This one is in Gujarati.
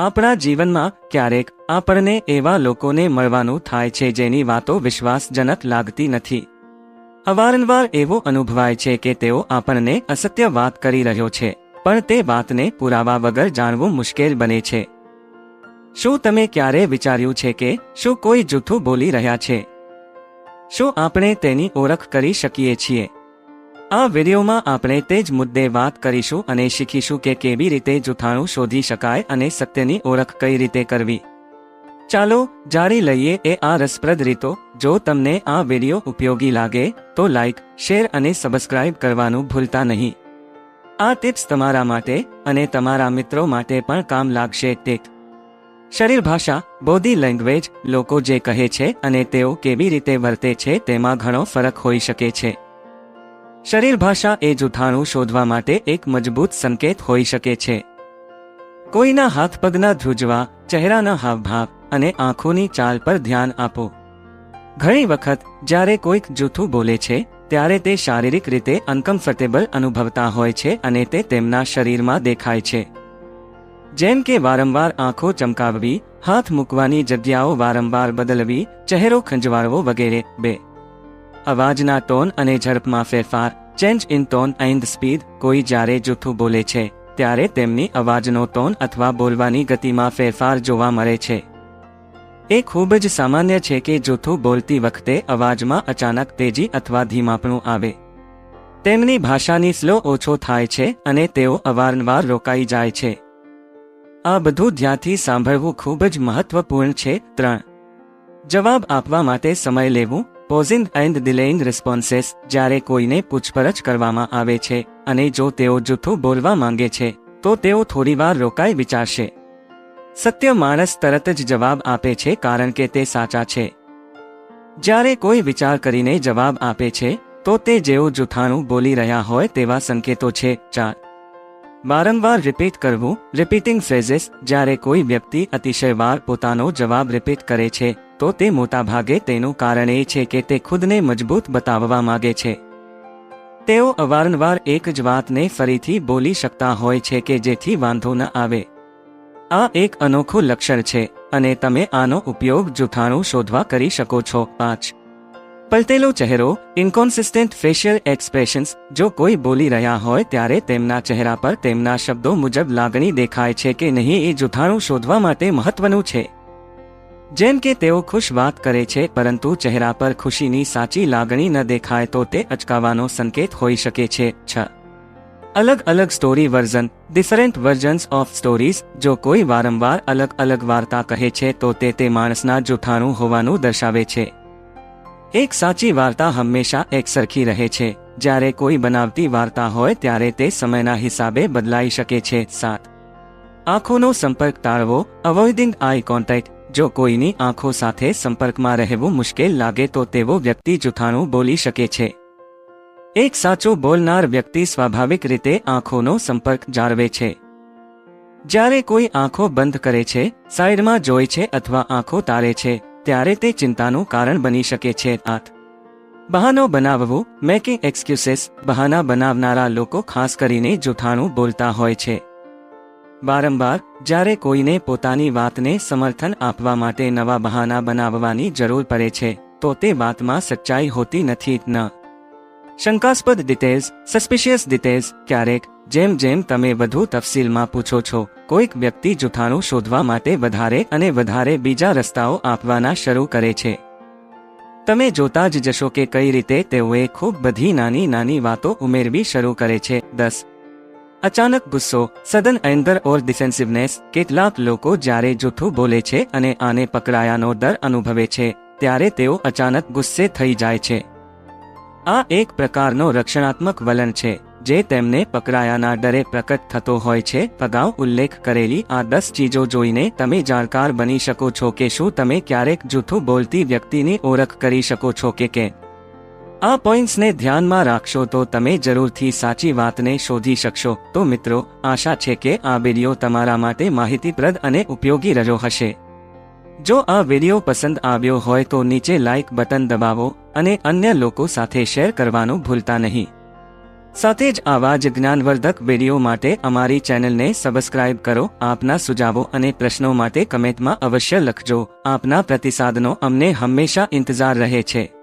આપણા જીવનમાં ક્યારેક આપણને એવા લોકોને મળવાનું થાય છે જેની વાતો વિશ્વાસજનક લાગતી નથી. અવારનવાર એવો અનુભવાય છે કે તેઓ આપણને અસત્ય વાત કરી રહ્યો છે, પણ તે વાતને પુરાવા વગર જાણવું મુશ્કેલ બને છે. શું તમે ક્યારે વિચાર્યું છે કે શું કોઈ જૂઠું બોલી રહ્યા છે? શું આપણે તેની ઓળખ કરી શકીએ છીએ? આ વિડીયોમાં આપણે તે જ મુદ્દે વાત કરીશું અને શીખીશું કે કેવી રીતે જૂઠાણું શોધી શકાય અને સત્યની ઓળખ કઈ રીતે કરવી. ચાલો જાણી લઈએ એ આ રસપ્રદ રીતો. જો તમને આ વીડિયો ઉપયોગી લાગે, તો લાઇક શેર અને સબસ્ક્રાઇબ કરવાનું ભૂલતા નહીં. આ ટિપ્સ તમારા માટે અને તમારા મિત્રો માટે પણ કામ લાગશે ટેક શરીર ભાષા બોડી લેંગ્વેજ લોકો જે કહે છે અને તેઓ કેવી રીતે વર્તે છે તેમાં ઘણો ફરક હોઈ શકે છે. શરીર ભાષા એ જૂઠાણું શોધવા માટે એક મજબૂત સંકેત હોઈ શકે છે. કોઈના હાથ પગના ધ્રુજવા, ચહેરાના હાવભાવ અને આંખોની ચાલ પર ધ્યાન આપો. ઘણી વખત, જ્યારે કોઈક જૂઠું બોલે છે, ત્યારે તે શારીરિક રીતે અનકમ્ફર્ટેબલ અનુભવતા હોય છે અને તે તેમના શરીરમાં દેખાય છે. જેમ કે વારંવાર આંખો ચમકાવવી, હાથ મૂકવાની જગ્યાઓ વારંવાર બદલવી, ચહેરો ખંજવાળવો વગેરે. બે અવાજના ટોન અને ઝડપમાં ફેરફાર change in tone and speed કોઈ જ્યારે જૂઠું બોલે છે, ત્યારે તેમની અવાજનો ટોન અથવા બોલવાની ગતિમાં ફેરફાર જોવા મળે છે. એ ખૂબ જ સામાન્ય છે કે જૂઠું બોલતી વખતે અવાજમાં અચાનક તેજી અથવા ધીમાપણું આવે. તેમની ભાષાની સ્લો ઓછો થાય છે અને તેઓ અવારનવાર રોકાઈ જાય છે. આ બધું ધ્યાનથી સાંભળવું ખૂબ જ મહત્વપૂર્ણ છે. ત્રણ. જવાબ આપવા માટે સમય લેવું. પોઝિંગ એન્ડ ડિલેઇંગ રિસ્પોન્સેસ જ્યારે કોઈને પૂછપરછ કરવામાં આવે છે અને જો તેઓ જૂઠું બોલવા માંગે છે, તો તેઓ થોડીવાર રોકાઈ વિચારશે. સત્ય માણસ તરત જ જવાબ આપે છે કારણ કે તે સાચા છે. જ્યારે કોઈ વિચાર કરીને જવાબ આપે છે, તો તે જેઓ જૂઠાણું બોલી રહ્યા હોય તેવા સંકેતો છે. ચાર. વારંવાર રિપીટ કરવું, રિપીટિંગ ફ્રેઝેસ જ્યારે કોઈ વ્યક્તિ અતિશય વાર પોતાનો જવાબ રિપીટ કરે છે તો તે મોટાભાગે તેનું કારણ એ છે કે તે ખુદને મજબૂત બતાવવા માગે છે. તેઓ અવારનવાર એક જ વાતને ફરીથી બોલી શકતા હોય છે કે જેથી વાંધો ન આવે. આ એક અનોખું લક્ષણ છે, અને તમે આનો ઉપયોગ જૂઠાણું શોધવા કરી શકો છો. પાંચ. પલટેલો ચહેરો ઇન્કોન્સિસ્ટન્ટ ફેશિયલ એક્સપ્રેશન્સ જો કોઈ બોલી રહ્યા હોય ત્યારે તેમના ચહેરા પર તેમના શબ્દો મુજબ લાગણી દેખાય છે કે નહીં એ જૂઠાણું શોધવા માટે મહત્વનું છે. જેમ કે તેઓ ખુશ વાત કરે છે, પરંતુ ચહેરા પર ખુશીની સાચી લાગણી ન દેખાય તો તે અચકાવાનો સંકેત હોઈ શકે છે. છ. અલગ અલગ story version. Different versions of stories. જો કોઈ વારંવાર અલગ અલગ વાર્તા કહે છે, તો તે તે માણસના જૂઠાણું હોવાનું દર્શાવે છે. એક સાચી વાર્તા હંમેશા એક સરખી રહે છે. જ્યારે કોઈ બનાવતી વાર્તા હોય, ત્યારે તે સમયના હિસાબે બદલાઈ શકે છે. સાત. આંખોનો સંપર્ક ટાળવો. અવોઇડિંગ આઈ કોન્ટેક્ટ જો કોઈની આંખો સાથે સંપર્કમાં રહેવું મુશ્કેલ લાગે તો તેવો વ્યક્તિ જૂઠાણું બોલી શકે છે. એક સાચો બોલનાર વ્યક્તિ સ્વાભાવિક રીતે આંખોનો સંપર્ક જાળવે છે. જ્યારે કોઈ આંખો બંધ કરે છે, સાઈડમાં જોઈ છે અથવા આંખો તારે છે, ત્યારે તે ચિંતાનું કારણ બની શકે છે. આથ બહાનો બનાવવું, મેકિંગ એક્સક્યુસેસ બહાના બનાવનારા લોકો ખાસ કરીને જૂઠાણું બોલતા હોય છે. વારંવાર, જ્યારે કોઈને પોતાની વાતને સમર્થન આપવા માટે નવા બહાના બનાવવાની જરૂર પડે છે, તો તે વાતમાં સચ્ચાઈ હોતી નથી ન. શંકાસ્પદ ડિટેલ્સ સસ્પિશિયસ ડિટેલ્સ ક્યારેક, જેમ જેમ તમે વધુ તફસીલમાં પૂછો છો, કોઈક વ્યક્તિ જૂઠાણું શોધવા માટે વધારે અને વધારે બીજા રસ્તાઓ આપવાના શરૂ કરે છે. તમે જોતા જ જશો કે કઈ રીતે તેઓએ ખૂબ બધી નાની નાની વાતો ઉમેરવી શરૂ કરે છે, દસ અચાનક ગુસ્સો, સદન એન્ગર ઓર ડિફેન્સિવનેસ કેટલાક લોકો જ્યારે જૂઠું બોલે છે અને આને પકડાયાનો ડર અનુભવે છે, ત્યારે તેઓ અચાનક ગુસ્સે થઈ જાય છે. આ એક પ્રકારનો રક્ષણાત્મક વલણ છે, જે તેમને પકડાયાના ડરે પ્રકટ થતો હોય છે. અગાઉ ઉલ્લેખ કરેલી આ દસ ચીજો જોઈને તમે જાણકાર બની શકો છો કે શું તમે ક્યારેક જૂઠું બોલતી વ્યક્તિની ઓળખ કરી શકો છો કે કે આ પોઈન્ટ્સને ધ્યાનમાં રાખશો તો તમે જરૂરથી સાચી વાતને શોધી શકશો. તો મિત્રો, આશા છે કે આ વીડિયો તમારા માટે માહિતીપ્રદ અને ઉપયોગી રહ્યો હશે. જો આ વીડિયો પસંદ આવ્યો હોય તો નીચે લાઇક બટન દબાવો અને અન્ય લોકો સાથે શેર કરવાનું ભૂલતા નહીં. સાથે જ આવા જ જ્ઞાનવર્ધક વીડિયો માટે અમારી ચેનલને સબસ્ક્રાઇબ કરો, આપના સુઝાવો અને પ્રશ્નો માટે કમેન્ટમાં અવશ્ય લખજો. આપના પ્રતિસાદનો અમને હંમેશા ઇંતજાર રહે છે.